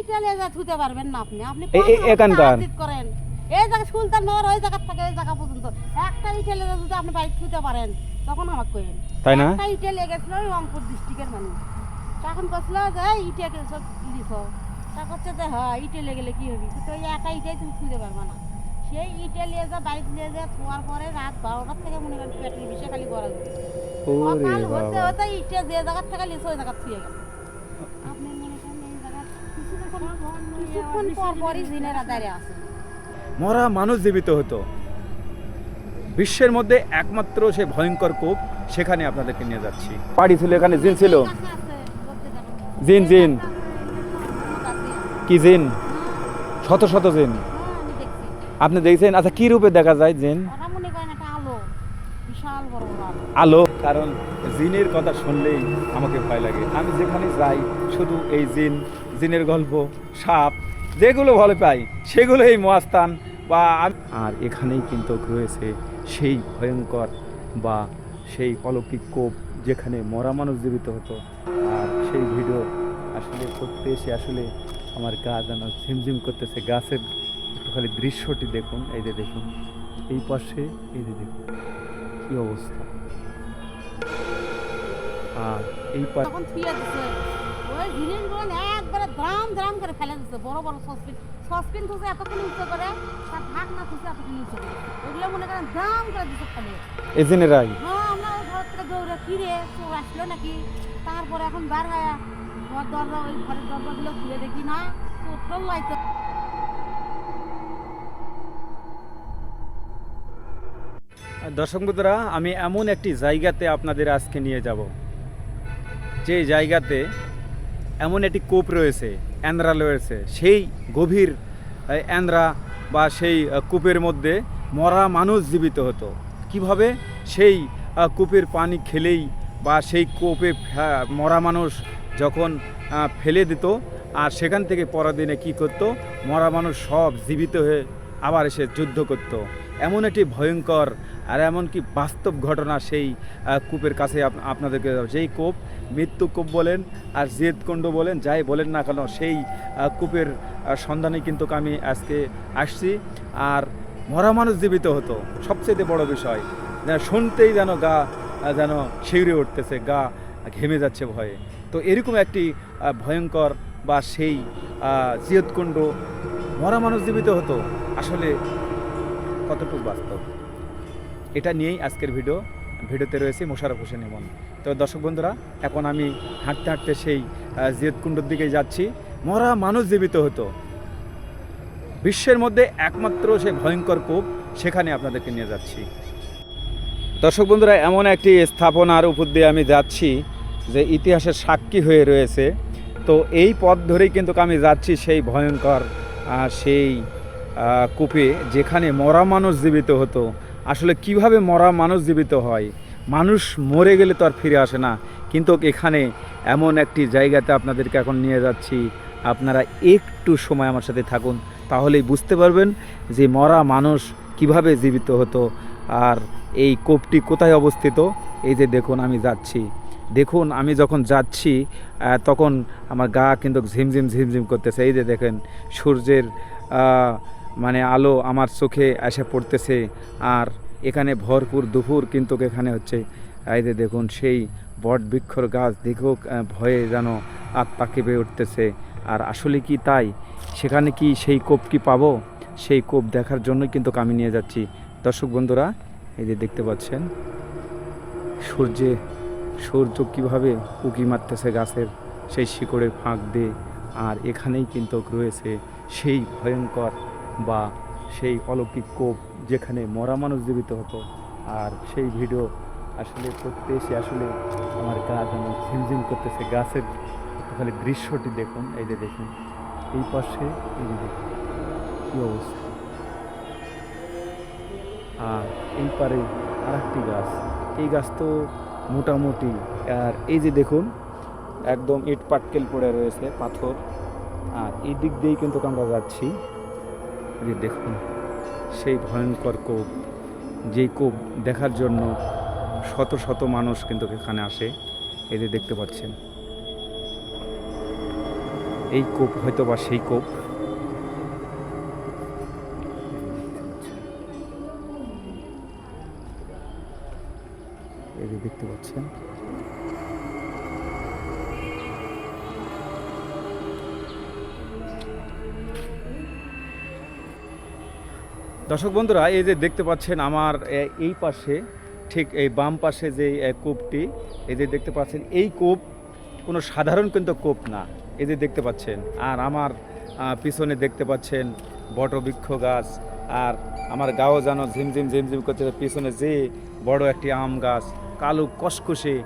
ইটা লেজা থুতে পারবেন না আপনি। আপনি এখানকার? করেন। এই জায়গা সুলতান নগর ওই জায়গা থেকে এই জায়গা পর্যন্ত। একটা ইটা লেজা যদি আপনি বাড়ি থুতে পারেন তখন আমাকে কইেন তাই না? একটা ইটা লেগেছিল ওই রংপুর ডিস্ট্রিক্টের মানুষ। তখন কছিল যে ইটা কে সব দিছ তা করছে যে হ্যাঁ ইটে লেগেলে কি হবে? তো ওই একা ইটাই তুমি থুতে পারবে না। সেই ইটে লিয়ে যা বাড়িতে লিয়ে যা থোয়ার পরে রাত বারোটার থেকে মনে করেন পেটের বিষে খালি করা যায়। সকাল হতে হতে ইটে যে জায়গার থেকে লিয়েছে ওই জায়গা থুয়ে গেল কিছুক্ষণ পর পরই মরা মানুষ জীবিত হতো। বিশ্বের মধ্যে একমাত্র সে ভয়ঙ্কর কূপ, সেখানে আপনাদেরকে নিয়ে যাচ্ছি। বাড়ি ছিল, এখানে জিন ছিল? জানো। জিন। কি জিন? শত শত জিন। আপনি দেখছেন? আচ্ছা কি রূপে দেখা যায় জিন? আলো, কারণ জিনের কথা শুনলেই আমাকে ভয় লাগে। আমি যেখানে যাই, শুধু এই জিন জিনের গল্প, সাপ, যেগুলো ভালো পাই সেগুলো এই মহাস্থান বা আর এখানেই কিন্তু রয়েছে সেই ভয়ঙ্কর বা সেই অলৌকিক কোপ যেখানে মরা মানুষ জীবিত হতো। আর সেই ভিডিও আসলে করতে এসে আসলে আমার গা যেন ঝিমঝিম করতেছে। গাছের একটু খালি দৃশ্যটি দেখুন, এই যে দেখুন, এই পাশে, এই যে দেখুন, কি অবস্থা। আর এই পা ওই জিনিসগুলো একবারে দ্রাম দ্রাম করে ফেলে দিচ্ছে বড় বড় সসপিন সসপিন থুছে এতক্ষণ উঁচু করে তার ঢাক না থুছে এতক্ষণ উঁচু করে। ওগুলো মনে করেন দ্রাম করে দিচ্ছে ফেলে। এজেনেরাই হ্যাঁ আমরা ওই ঘর থেকে দৌড়ে ফিরে চোর আসলো নাকি? তারপরে এখন বার হয়ে ঘর দরজা ওই ঘরের দরজাগুলো খুলে দেখি না। চোর লাইতে দর্শক বন্ধুরা আমি এমন একটি জায়গাতে আপনাদের আজকে নিয়ে যাব। যে জায়গাতে এমন একটি কূপ রয়েছে, অ্যান্দ্রা রয়েছে। সেই গভীর অ্যান্দ্রা বা সেই কূপের মধ্যে মরা মানুষ জীবিত হতো। কীভাবে? সেই কূপের পানি খেলেই বা সেই কূপে মরা মানুষ যখন ফেলে দিত আর সেখান থেকে পরদিনে কি করত? মরা মানুষ সব জীবিত হয়ে আবার এসে যুদ্ধ করত। এমন একটি ভয়ঙ্কর আর এমনকি বাস্তব ঘটনা সেই কূপের কাছে আপনাদেরকে যেই কূপ মৃত্যু কূপ বলেন আর জেদকুণ্ড বলেন, যাই বলেন না কেন, সেই কূপের সন্ধানে কিন্তু আমি আজকে আসছি। আর মরা মানুষ জীবিত হতো। সবচেয়ে বড় বিষয় যেন শুনতেই যেন গা যেন শিউরে উঠতেছে, গা ঘেমে যাচ্ছে ভয়ে। তো এরকম একটি ভয়ঙ্কর বা সেই জিয়তকুণ্ড মরা মানুষ জীবিত হতো। আসলে কতটুকু বাস্তব? এটা নিয়েই আজকের ভিডিও। ভিডিওতে রয়েছে মোশারফ হোসেন ইমন। তো দর্শক বন্ধুরা, এখন আমি হাঁটতে হাঁটতে সেই জিয়তকুণ্ডর দিকে যাচ্ছি। মরা মানুষ জীবিত হতো। বিশ্বের মধ্যে একমাত্র সে ভয়ঙ্কর কূপ সেখানে আপনাদেরকে নিয়ে যাচ্ছি। দর্শক বন্ধুরা, এমন একটি স্থাপনার উপর দিয়ে আমি যাচ্ছি যে ইতিহাসের সাক্ষী হয়ে রয়েছে। তো এই পথ ধরেই কিন্তু আমি যাচ্ছি সেই ভয়ঙ্কর সেই কূপে যেখানে মরা মানুষ জীবিত হতো, আসলে কীভাবে মরা মানুষ জীবিত হয়? মানুষ মরে গেলে তো আর ফিরে আসে না। কিন্তু এখানে এমন একটি জায়গাতে আপনাদেরকে এখন নিয়ে যাচ্ছি। আপনারা একটু সময় আমার সাথে থাকুন, তাহলেই বুঝতে পারবেন যে মরা মানুষ কীভাবে জীবিত হতো। আর এই কোপটি কোথায় অবস্থিত? এই যে দেখুন, আমি যাচ্ছি। দেখুন, আমি যখন যাচ্ছি তখন আমার গা কিন্তু ঝিমঝিম ঝিমঝিম করতেছে। এই যে দেখেন, সূর্যের মানে আলো আমার চোখে এসে পড়তেছে আর এখানে ভরপুর দুপুর কিন্তু এখানে হচ্ছে। এই যে দেখুন, সেই বট বৃক্ষর গাছ দেখেও ভয়ে যেন আত পাকে বেয়ে উঠতেছে। আর আসলে কি তাই? সেখানে কি সেই কোপ কি পাবো? সেই কোপ দেখার জন্যই কিন্তু আমি নিয়ে যাচ্ছি। দর্শক বন্ধুরা, এই যে দেখতে পাচ্ছেন, সূর্যে, সূর্য কীভাবে উকি মারতেছে গাছের সেই শিকড়ের ফাঁক দিয়ে, আর এখানেই কিন্তু রয়েছে সেই ভয়ঙ্কর বা সেই অলৌকিক কোপ যেখানে মরা মানুষ জীবিত হতো। আর সেই ভিডিও আসলে করতে এসে আসলে আমার গা যেন ঝিমঝিম করতেছে। গাছের খালি দৃশ্যটি দেখুন, এই যে দেখুন, এই পাশে এই যে কী অবস্থা। আর এই পারে আর একটি গাছ, এই গাছ তো মোটামুটি, আর এই যে দেখুন, একদম ইট পাটকেল পড়ে রয়েছে পাথর। আর এই দিক দিয়েই কিন্তু আমরা যাচ্ছি। যে দেখুন, সেই ভয়ঙ্কর কোপ, যেই কোপ দেখার জন্য শত শত মানুষ কিন্তু এখানে আসে এদের দেখতে পাচ্ছেন। এই কোপ হয়তো বা সেই কোপ। এদের দেখতে পাচ্ছেন। দর্শক বন্ধুরা, এই যে দেখতে পাচ্ছেন আমার এই পাশে, ঠিক এই বাম পাশে যে কূপটি, এই যে দেখতে পাচ্ছেন, এই কূপ কোনো সাধারণ কিন্তু কূপ না, এই যে দেখতে পাচ্ছেন। আর আমার পিছনে দেখতে পাচ্ছেন বটবৃক্ষ গাছ, আর আমার গাও যেন ঝিমঝিম ঝিমঝিম করছে, পিছনে যে বড় একটি আম গাছ, কালো কসকসে,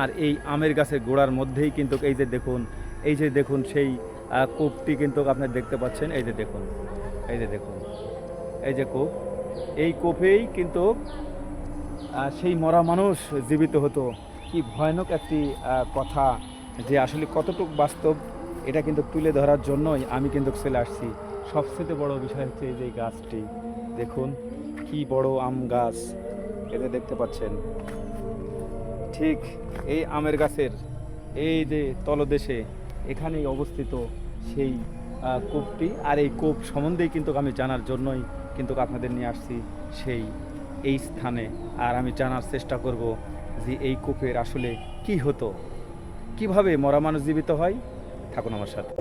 আর এই আমের গাছের গোড়ার মধ্যেই কিন্তু এই যে দেখুন, এই যে দেখুন সেই কূপটি কিন্তু আপনি দেখতে পাচ্ছেন, এই যে দেখুন, এই যে দেখুন। এই যে কূপ, এই কূপেই কিন্তু সেই মরা মানুষ জীবিত হতো। কি ভয়ানক একটি কথা যে আসলে কতটুকু বাস্তব, এটা কিন্তু তুলে ধরার জন্যই আমি কিন্তু চলে আসছি। সবচেয়ে বড় বিষয় হচ্ছে এই যে গাছটি, দেখুন কি বড় আম গাছ, এতে দেখতে পাচ্ছেন। ঠিক এই আমের গাছের, এই যে তলদেশে এখানেই অবস্থিত সেই কূপটি। আর এই কূপ সম্বন্ধেই কিন্তু আমি জানার জন্যই কিন্তু আপনাদের নিয়ে আসছি সেই, এই স্থানে। আর আমি জানার চেষ্টা করব যে এই কূপের আসলে কি হতো? কীভাবে মরা মানুষ জীবিত হয়? থাকুন আমার সাথে।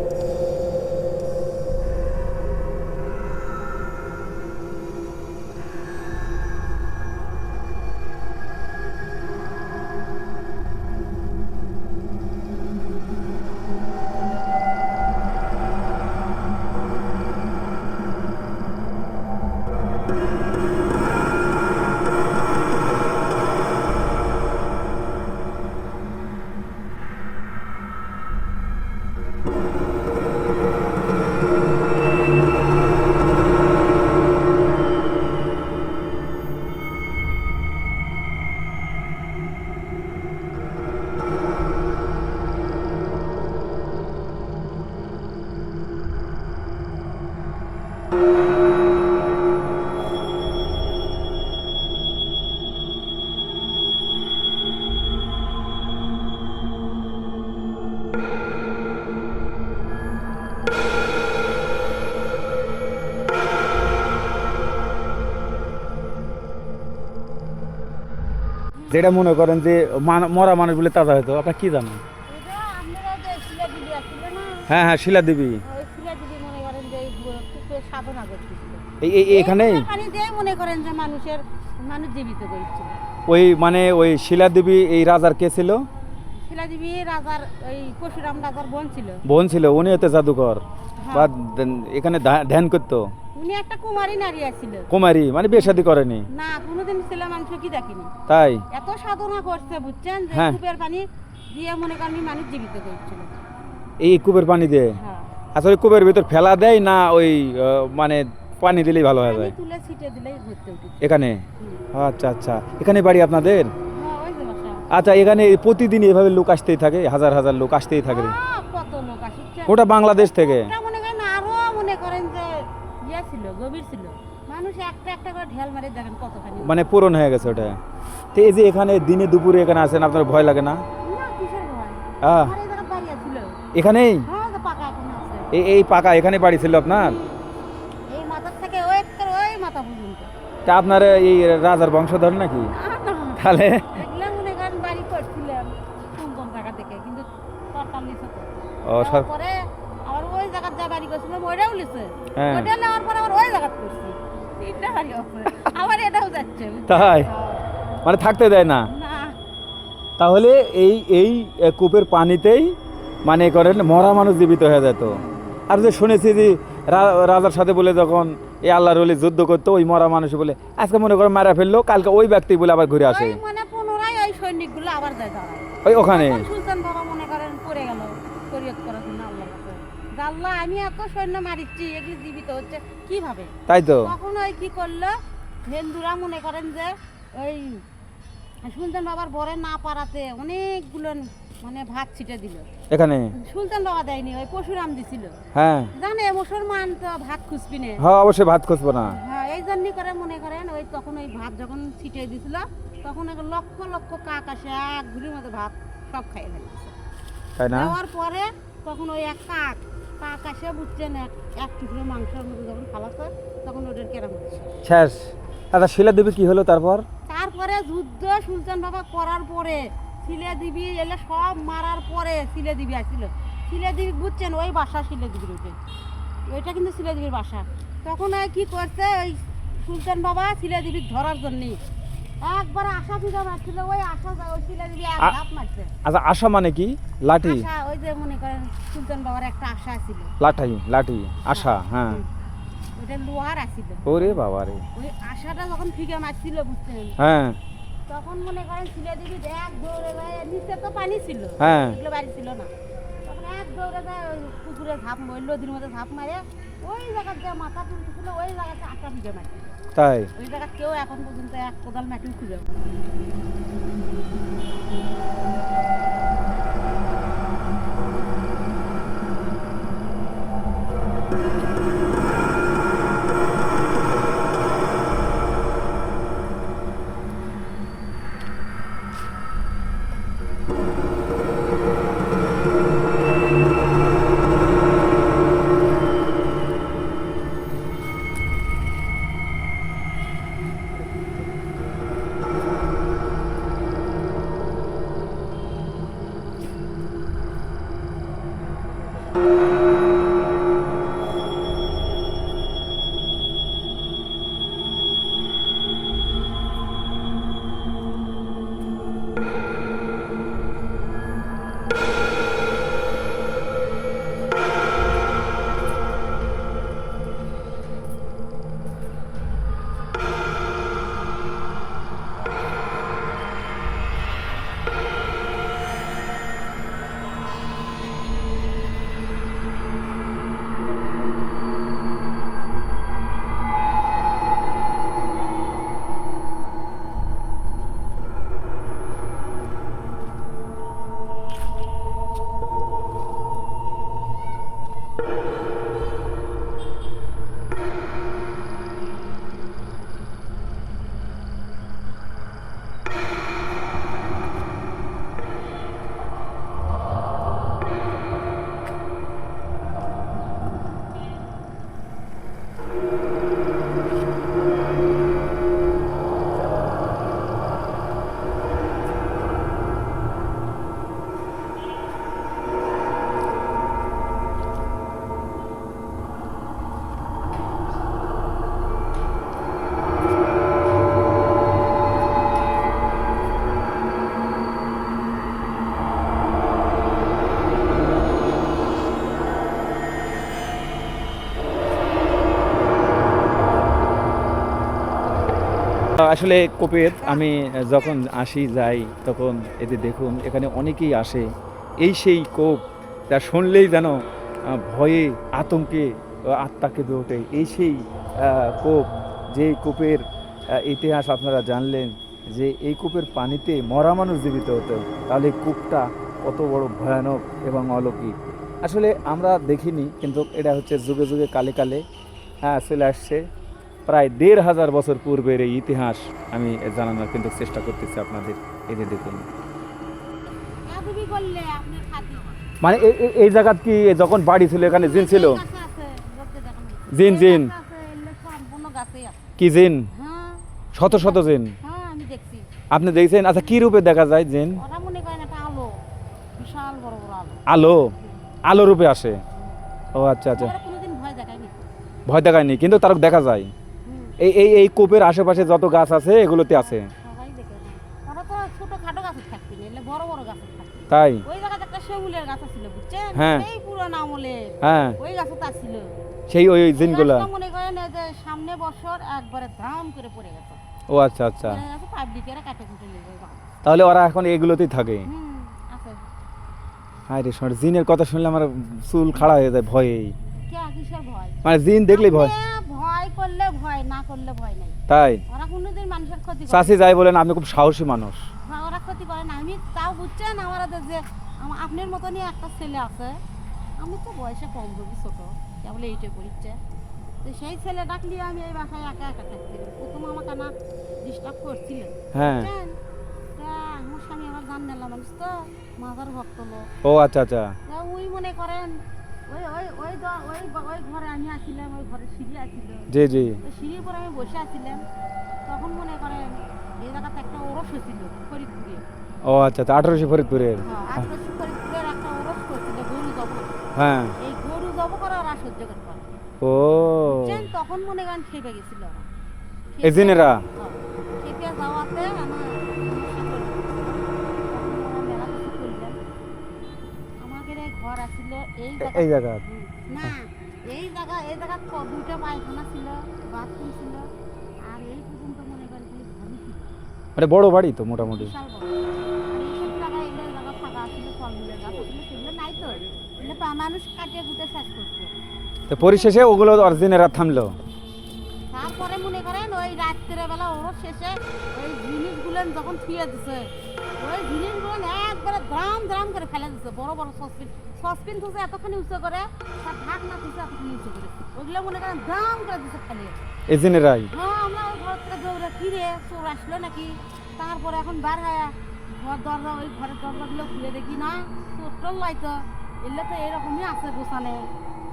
যেটা মনে করেন যে মরা মানুষ বলে তাজা হতো আপনার কি জানেন? হ্যাঁ হ্যাঁ শিলা দেবী মনে করেন যে মানুষের মানুষ জীবিত ওই মানে ওই শিলা দেবী এই রাজার কে ছিল? শিলা দেবী রাজার ওই পরশুরাম রাজার বোন ছিল। বোন ছিল উনি হতে জাদুকর। বা হ্যাঁ। এখানে ধ্যান করতো? উনি একটা কুমারী নারী আছিল। কুমারী মানে বিয়ে শাদী করেনি? না কোনোদিন ছেলে মানুষ কি দেখিনি। তাই? এত সাধনা করছে বুঝছেন? যে হ্যাঁ। কূপের পানি দিয়ে মনে করেন মানুষ জীবিত করছিল এই কূপের পানি দিয়ে? হ্যাঁ। আসলে কূপের ভিতর ফেলা দেয় না ওই আহ, মানে পানি দিলেই ভালো হয়ে যায়? তুলে ছিটে দিলেই উঠে। এখানে? আচ্ছা আচ্ছা। এখানে বাড়ি আপনাদের? হ্যাঁ ওই যে বাসা। আচ্ছা এখানে প্রতিদিন এভাবে লোক আসতেই থাকে হাজার হাজার লোক আসতেই থাকে। আহ, কত লোক আসছে ওটা বাংলাদেশ থেকে ওটা মনে করেন আরও মনে করেন যে ইয়ে গভীর ছিল। মানুষ একটা একটা করে ঢেল মারে দেখেন কতখানি মানে পূরণ হয়ে গেছে ওটা তো এই যে এখানে দিনে দুপুরে এখানে আসেন আপনার ভয় লাগে না? এখানেই? হ্যাঁ পাকা এই পাকা এখানে বাড়ি ছিল আপনার? তা আপনার এই রাজার বংশধর নাকি। তাহলে? ও সর পরে আবার ওই জায়গার যা বাড়ি করছিলাম ওইটাও লিছে। ওইটা তাই? মানে থাকতে দেয় না? তাহলে এই এই কূপের পানিতেই মানে করেন মরা মানুষ জীবিত হয়ে যেত। আর যে শুনেছি যে রাজার সাথে বলে যখন এই আল্লাহর বলে যুদ্ধ করতো ওই মরা মানুষ বলে আজকে মনে করেন মারা ফেলল কালকে ওই ব্যক্তি বলে আবার ঘুরে আসে। ওই মানে ওখানে। আল্লাহ আমি এত সৈন্য মারিচ্ছি এগুলি জীবিত হচ্ছে কীভাবে? তাই তো। ওই কি করল হিন্দুরা মনে করেন যে ওই সুলতান বাবার বরে না পারাতে অনেকগুলো মানে ভাত ছিটে দিল। এখানে? সুলতান বাবা দেয়নি ওই পশুরাম দিছিল। হ্যাঁ। জানে মুসলমান তো ভাত খুঁজবি না। হ্যাঁ অবশ্যই ভাত খুঁজবো না। হ্যাঁ এই জন্যই করে মনে করেন ওই তখন ওই ভাত যখন ছিটিয়ে দিছিল তখন এক লক্ষ লক্ষ কাক আসে এক ঘুরির মতো ভাত সব খাইয়ে ফেলেছে তাই না? দেওয়ার পরে তখন ওই এক কাক কাক আসে বুঝছেন এক এক টুকরো মাংসের মধ্যে যখন খাওয়াছে তখন ওদের কেরাম শেষ। আচ্ছা শিলা দেবী কি হলো তারপর? তারপরে যুদ্ধ সুলতান বাবা করার পরে শিলা দিবি এলে সব মারার পরে সিলে দিবি আসছিল সিলে দিবি বুঝছেন ওই বাসা সিলে দিবির ওইটা ওইটা কিন্তু সিলে দিবির বাসা। তখন কি করছে ওই সুলতান বাবা সিলে দিবি ধরার জন্যে একবার আশা ফিজা মারছিল ওই আশা ওই সিলে দিবি এক মারছে। আচ্ছা আশা মানে কি? লাঠি? আশা ওই যে মনে করেন সুলতান বাবার একটা আশা ছিল। লাঠাই লাঠি আশা হ্যাঁ। ওইটা লোহার আসছিল ওরে বাবা রে। ওই আশাটা যখন ফিকে মারছিল বুঝছেন হ্যাঁ। তখন মনে করেন সিলে দিবি এক দৌড়ে যায় নিচে তো পানি ছিল। হ্যাঁ। এগুলো বাড়ি ছিল না। তখন এক দৌড়ে যায় ওই পুকুরে ঝাঁপ মারে নদীর মধ্যে ঝাঁপ মারে ওই জায়গার যে মাথা তুলতেছিল ওই জায়গাতে আটটা ভিজে মাটি তাই? ওই জায়গা কেউ এখন পর্যন্ত এক কোদাল মাটিও খুঁজে আসলে কোপের আমি যখন আসি যাই তখন এতে দেখুন এখানে অনেকেই আসে। এই সেই কোপ তা শুনলেই যেন ভয়ে আতঙ্কে আহ, আত্মা কেঁপে ওঠে। এই সেই কোপ যে কোপের ইতিহাস আপনারা জানলেন যে এই কূপের পানিতে মরা মানুষ জীবিত হতো তাহলে কূপটা কত বড় ভয়ানক এবং অলৌকিক। আসলে আমরা দেখিনি কিন্তু এটা হচ্ছে যুগে যুগে কালে কালে হ্যাঁ চলে আসছে। প্রায় দেড় হাজার বছর পূর্বের এই ইতিহাস আমি জানানোর কিন্তু চেষ্টা করতেছি আপনাদের যে দেখুন মানে এই জায়গা কি যখন বাড়ি ছিল এখানে জিন ছিল। জিন, জিন। কি জিন? শত শত জিন। আপনি দেখছেন? আচ্ছা কি রূপে দেখা যায় জিন? আলো। আলো রূপে আসে। ও আচ্ছা আচ্ছা। ভয় দেখায়নি কিন্তু তার দেখা যায়। এই এই এই কূপের আশেপাশে যত গাছ আছে এগুলোতে আছে। তাই? হ্যাঁ। হ্যাঁ। সেই ওই ওই মনে করেন যে সামনে বছর একবারে ধাম করে পড়ে গেছে। ও আচ্ছা আচ্ছা। পাবলিকেরা কাটে কুটে। তাহলে ওরা এখন এগুলোতেই থাকে? হায় রে শোন জিনের কথা শুনলে আমার চুল খাড়া হয়ে যায় ভয়ে কে মানে জিন দেখলেই ভয়। করলে ভয় না করলে ভয় নাই। তাই? ওরা কোনোদিন মানুষের ক্ষতি করে চাষি যাই বলেন আপনি খুব সাহসী মানুষ। না, ওরা ক্ষতি করে না। আমি তাও বুঝছেন আমাদের যে আম- আপনার মতনই একটা ছেলে আছে। আমি তো বয়সে কম বুঝি ছোট। কেবল এইটে পড়িচ্ছে। তো সেই ছেলে ডাকলি আমি এই বাসায় একা একা থাকছি প্রথম আমাকে না ডিস্টার্ব করছিল। হ্যাঁ? তা আমার স্বামী আমার জান নেলা মানুষ তো মাজার ভক্ত লোক। ও আচ্ছা আচ্ছা। তা ওই মনে করেন ওই ওই ওই দ- ওই ওই ঘরে আমি আসছিলাম ওই ঘরে সিঁড়ি আসছিল জি জি। সিঁড়ির পরে আমি বসে আছিলাম তখন মনে করেন এই জায়গাতে একটা ওরস হয়েছিল ফরিদপুরে। ও আচ্ছা আচ্ছা আঠারোশো ফরিদপুরের। হ্যাঁ আশপাশে ফরিদপুরের একটা ওরস হয়েছিল গরু জব হ্যাঁ। এই গরু জব করে ওরা সহ্য করতে পারে ও। তখন মনে করেন খেপে গেছিল ওরা এই জিনেরা? হ্যাঁ, খেপে যাওয়াতে আমার এই জায়গা না এই জায়গা এই জায়গা দুইটা পায়খানা ছিল বাথরুম ছিল আর এই পর্যন্ত মনে করেন মানে বড় বাড়ি তো মোটামুটি। তো। পরিশেষে ওগুলো অরিজিনেরা থামলো। তারপরে মনে করেন ওই রাত্রের বেলা ওর শেষে ওই জিনিসগুলো যখন থুয়ে দিছে ওই জিনিসগুলো একবারে দ্রাম দ্রাম করে ফেলে দিছে বড় বড় সসপিন সসপিন থুছে এতখানি উঁচু করে তার ঢাক না থুছে এতখানি উঁচু করে। ওইগুলো মনে করেন দ্রাম করে দিছে ফেলে। এই জিনেরাই হ্যাঁ আমরা ওই ঘর থেকে দৌড়ে ফিরে চোর আসলো নাকি? তারপরে এখন বার হয়ে ঘর দরজা ওই ঘরের দরজাগুলো খুলে দেখি না চোর টোর লাইতো এলে তো এরকমই আছে গোছানে।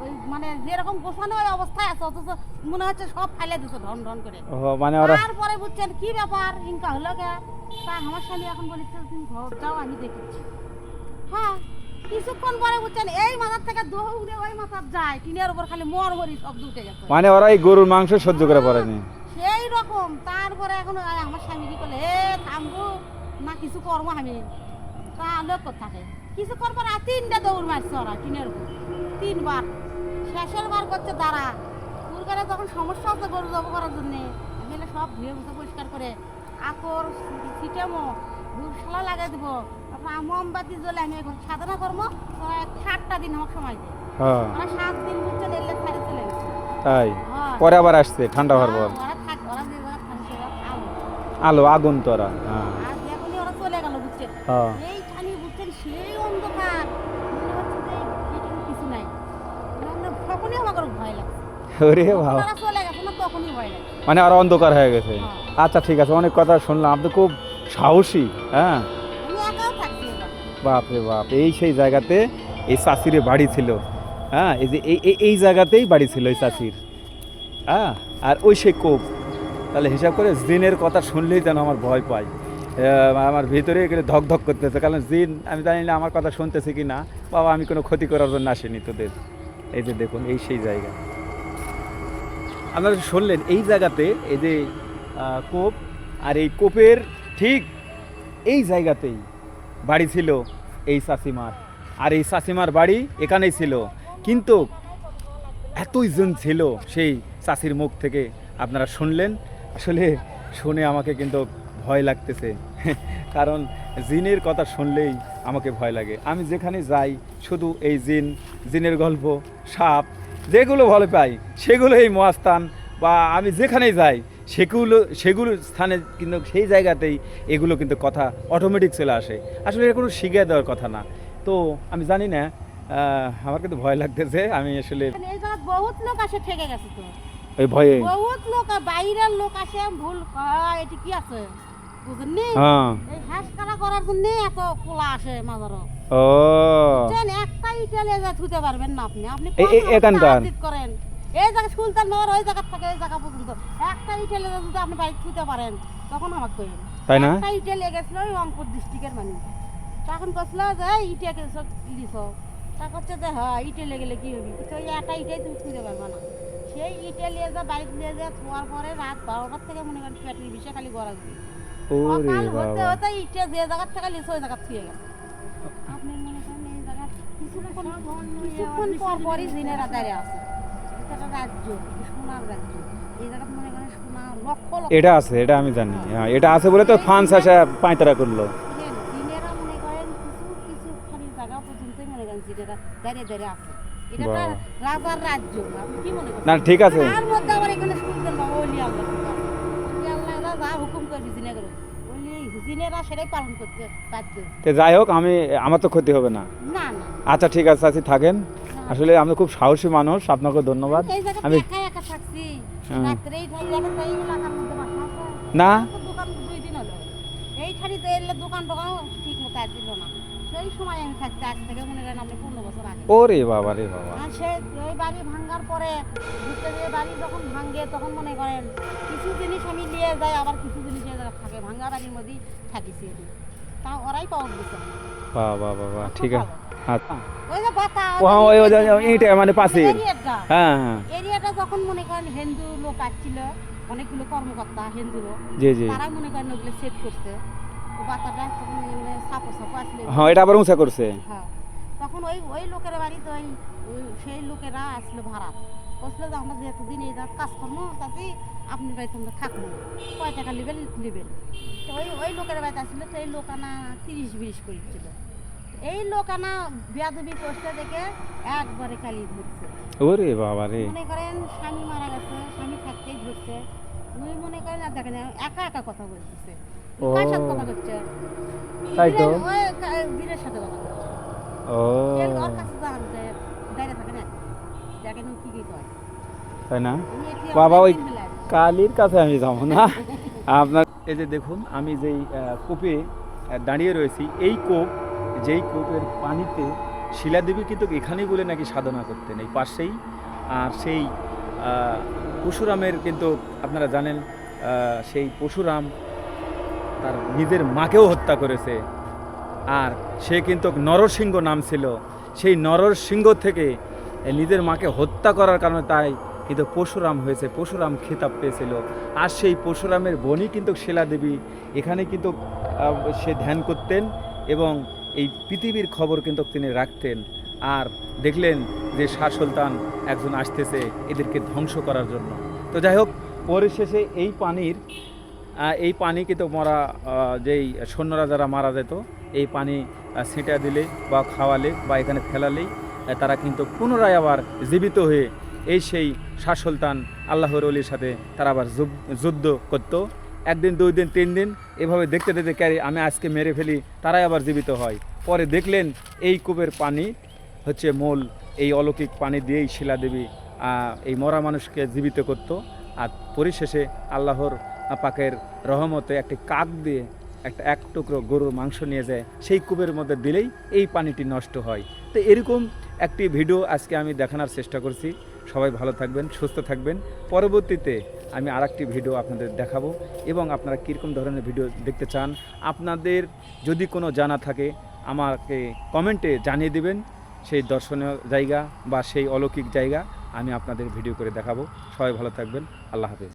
ওই মানে যেরকম গোছানো ওই অবস্থায় আছে অথচ মনে হচ্ছে সব ফাইলে দিছে ঢন ঢন করে। মানে তারপরে বুঝছেন কি ব্যাপার? ইনকা হলো কে? তা আমার স্বামী এখন বলেছে তুমি ঘর যাও আমি দেখেছি। হ্যাঁ কিছুক্ষণ পরে বুঝছেন এই মাথার থেকে দৌড়ে ওই মাথার যায় টিনের উপর খালি মর মরি শব্দ উঠে গেছে। মানে ওরা এই গরুর মাংস সহ্য করে পারেনি সেই রকম তারপরে এখন আমার স্বামী কি করলে হে থামবো না কিছু করব আমি। তা লোক থাকে কিছুক্ষণ পর আর তিনটা দৌড় মারছে ওরা টিনের উপর। তিনবার। শেষের বার করছে দাঁড়া পুরকারে যখন সমস্যা হচ্ছে গরু জব করার জন্যে আমি সব ধুয়ে মুছে পরিষ্কার করে আতর ছিটেমো ধূপশালা লাগাই দিব। তারপর মোমবাতি জ্বলে আমি এখন সাধনা করব। সাতটা দিন আমাকে সময় দেয়। হ্যাঁ। ওরা সাত দিন এলে ছাড়ে চলে তাই? হ্যাঁ। পরে আবার আসছে ঠান্ডা হওয়ার পর। ওরা থাক ওরা যে জায়গায় থাকছে ওরা আলো। আগুন তো ওরা হ্যাঁ। ওরা চলে গেল বুঝছেন হ্যাঁ। এইখানে বুঝছেন সেই অন্ধকার। হচ্ছে যে এখানে কিছু নাই। আমার ভয় লাগছে। ওরে বাবা। না তখনই মানে আর অন্ধকার হয়ে গেছে। হ্যাঁ। আচ্ছা ঠিক আছে অনেক কথা শুনলাম। আপনি খুব সাহসী হ্যাঁ? এবার। বাপ এই সেই জায়গাতে এই চাষিরে বাড়ি ছিল হ্যাঁ? এই যে এই এই- জায়গাতেই বাড়ি ছিল এই চাষির হ্যাঁ? আর ওই সেই কোপ। তাহলে হিসাব করে জিনের কথা শুনলেই যেন আমার ভয় পাই। আমার ভিতরে এখানে ধক ধক করতেছে কারণ জিন আমি জানি না আমার কথা শুনতেছে কি না বাবা আমি কোনো ক্ষতি করার জন্য আসিনি তোদের। এই যে দেখুন এই সেই জায়গা। আপনারা শুনলেন, এই জায়গাতে এই যে কোপ আর এই কোপের ঠিক এই জায়গাতেই বাড়ি ছিল এই চাষিমার আর এই চাষিমার বাড়ি এখানেই ছিল। কিন্তু এতই জন ছিল সেই চাষির মুখ থেকে আপনারা শুনলেন। আসলে শুনে আমাকে কিন্তু ভয় লাগতেছে। কারণ জিনের কথা শুনলেই আমাকে ভয় লাগে। আমি যেখানে যাই, শুধু এই জিন, জিনের গল্প, সাপ যেগুলো ভালো পাই সেগুলো এই মহাস্থান বা আমি যেখানেই যাই সেগুলো সেগুলো স্থানে কিন্তু সেই জায়গাতেই এগুলো কিন্তু কথা অটোমেটিক চলে আসে। আসলে এটা কোনো শিখিয়ে দেওয়ার কথা না। তো আমি জানি না আমার কিন্তু ভয় লাগতেছে আমি আসলে মানে এই বহুত লোক আসে ঠেকে গেছে তো। ওই ভয়ে। বহুত লোক বাইরের লোক আসে ভুল কয়, এটি কি আছে? বুঝলেন হ্যাঁ। এই করার জন্য এত কোলা আসে মাজারও ও। বুঝছেন একটা ইটালে যা ধুতে পারবেন না আপনি। আপনি এখানকার? করেন। এই জায়গা সুলতান নগর ওই জায়গা থেকে এই জায়গা পর্যন্ত। একটা ইটালে যদি আপনি বাড়ি ধুতে পারেন তখন আমাকে কইেন তাই না? একটা ইটালে গেছিল ওই রংপুর ডিস্ট্রিক্টের মানুষ। তখন কছিল যে ইটাকে সব লিছ তা করছে যে হ্যাঁ ইটেলে গেলে কি হবে? তো একটা ইটাই তুমি খুঁজে পারবে না। সেই ইটে নিয়ে যা বাড়িতে নিয়ে যা থোয়ার পরে রাত বারোটার থেকে মনে করেন পেটের বিষে খালি গড়া ওরে সকাল হতে ইটে যে জায়গা থেকে লিস ওই জায়গা থুয়ে গেছে। কিছুক্ষণ পর পরই জিনেরা আছে। এটা একটা রাজ্য সোনার রাজ্য। এই জায়গা মনে করেন সোনা লক্ষ লক্ষ। এটা আছে এটা আমি জানি। হ্যাঁ। এটা আছে বলে তো ফান্স আসা পাঁয়তারা করল। জিনেরা মনে করেন কিছু কিছু খালি জায়গা পর্যন্তই মনে করেন জিনেরা দাঁড়িয়ে দাঁড়িয়ে আছে। মনে না ঠিক আছে। তার মধ্যে আবার এখানে শুনছেন বাবা ওলি আল্লাহ। আল্লাহ যা হুকুম করবি জিনে জিনেরা সেটাই পালন করতে বাধ্য তো যাই হোক আমি আমার তো ক্ষতি হবে না। না না। আচ্ছা ঠিক আছে চাচি থাকেন। আসলে আমি খুব সাহসী মানুষ আপনাকে ধন্যবাদ। আমি একা একা থাকছি। হ্যাঁ। এলাকার মধ্যে বাসা না? দোকান দুই দিন হলো। এই ছাড়ি এলে দোকান টোকান ঠিক মতো আসছিল না। সেই সময় আমি থাকতে আজ থেকে মনে করেন আপনি পনেরো বছর আগে। ওরে বাবা রে বাবা। সে ওই বাড়ি ভাঙ্গার পরে ঘুরতে গিয়ে বাড়ি যখন ভাঙ্গে তখন মনে করেন কিছু জিনিস আমি নিয়ে যাই আবার কিছু জিনিস এ জায়গায় থাকে ভাঙ্গা বাড়ির মধ্যেই থাকিছি তা ওরাই পাওয়া ঠিক আছে। মানে পাশের হ্যাঁ হ্যাঁ। এরিয়াটা যখন মনে করেন হিন্দু লোক আসছিল অনেকগুলো কর্মকর্তা হিন্দু লোক জি জি। তারাই মনে করেন ওগুলো সেট করছে। ও বাতাটা তখন সাপো সাপো আসলে। হ্যাঁ এটা আবার উঁচা করছে। হ্যাঁ। তখন ওই ওই লোকের বাড়িতে ওই সেই লোকেরা আসলো ভাড়া। বসল যে আমরা যেহেতু দিন এই কাজ করব তাতে আপনি বাড়িতে আমরা থাকব। কয় টাকা নেবেন নেবেন। তো ওই ওই লোকের বাড়িতে আসলে তো এই লোকানা তিরিশ বিরিশ করেছিল এই লোকানা বিয়াদবি করছে দেখে একবারে কালি ধরছে। ওরে বাবা রে। মনে করেন স্বামী মারা গেছে স্বামী থাকতেই ঘুরছে উনি মনে করেন আর দেখেন একা একা কথা বলতেছে। ও। কার সাথে কথা করছে তাই তো। ওই বীরের সাথে কথা করছে ও। ওর কাছে যান দাঁড়িয়ে থাকে না তাই না? বাবা ওই কালির কাছে আমি যাব না? আপনার এই যে দেখুন আমি যেই কূপে দাঁড়িয়ে রয়েছি এই কূপ যেই কূপের পানিতে শিলাদেবী কিন্তু এখানেই বলে নাকি সাধনা করতেন। এই পাশেই আর সেই আহ, পরশুরামের কিন্তু আপনারা জানেন সেই পরশুরাম তার নিজের মাকেও হত্যা করেছে। আর সে কিন্তু নরসিংহ নাম ছিল। সেই নরসিংহ থেকে নিজের মাকে হত্যা করার কারণে তাই কিন্তু পরশুরাম হয়েছে, পরশুরাম খেতাব পেয়েছিল। আর সেই পরশুরামের বনি কিন্তু শিলাদেবী এখানে কিন্তু সে ধ্যান করতেন এবং এই পৃথিবীর খবর কিন্তু তিনি রাখতেন। আর দেখলেন যে শাহ সুলতান একজন আসতেছে এদেরকে ধ্বংস করার জন্য। তো যাই হোক পরিশেষে এই পানির এই পানি কিন্তু মরা যেই সৈন্যরা যারা মারা যেত, এই পানি ছিটা দিলে বা খাওয়ালে বা এখানে ফেলালেই তারা কিন্তু পুনরায় আবার জীবিত হয়ে এই সেই শাহ সুলতান আল্লাহর অলির সাথে তারা আবার যুদ্ধ করত। একদিন, দুই দিন, তিন দিন এভাবে দেখতে দেখতে ক্যারি, আমি আজকে মেরে ফেলি, তারাই আবার জীবিত হয়। পরে দেখলেন এই কূপের পানি হচ্ছে মূল, এই অলৌকিক পানি দিয়েই শিলাদেবী এই মরা মানুষকে জীবিত করত। আর পরিশেষে আল্লাহর পাকের রহমতে একটি কাক দিয়ে একটা এক টুকরো গরুর মাংস নিয়ে যায়, সেই কূপের মধ্যে দিলেই এই পানিটি নষ্ট হয়। তো এরকম একটি ভিডিও আজকে আমি দেখানোর চেষ্টা করছি। সবাই ভালো থাকবেন, সুস্থ থাকবেন। পরবর্তীতে আমি আর ভিডিও আপনাদের দেখাবো এবং আপনারা কীরকম ধরনের ভিডিও দেখতে চান, আপনাদের যদি কোনো জানা থাকে, আমাকে কমেন্টে জানিয়ে দিবেন। সেই দর্শনীয় জায়গা বা সেই অলৌকিক জায়গা আমি আপনাদের ভিডিও করে দেখাবো। সবাই ভালো থাকবেন, আল্লাহ হাফেজ।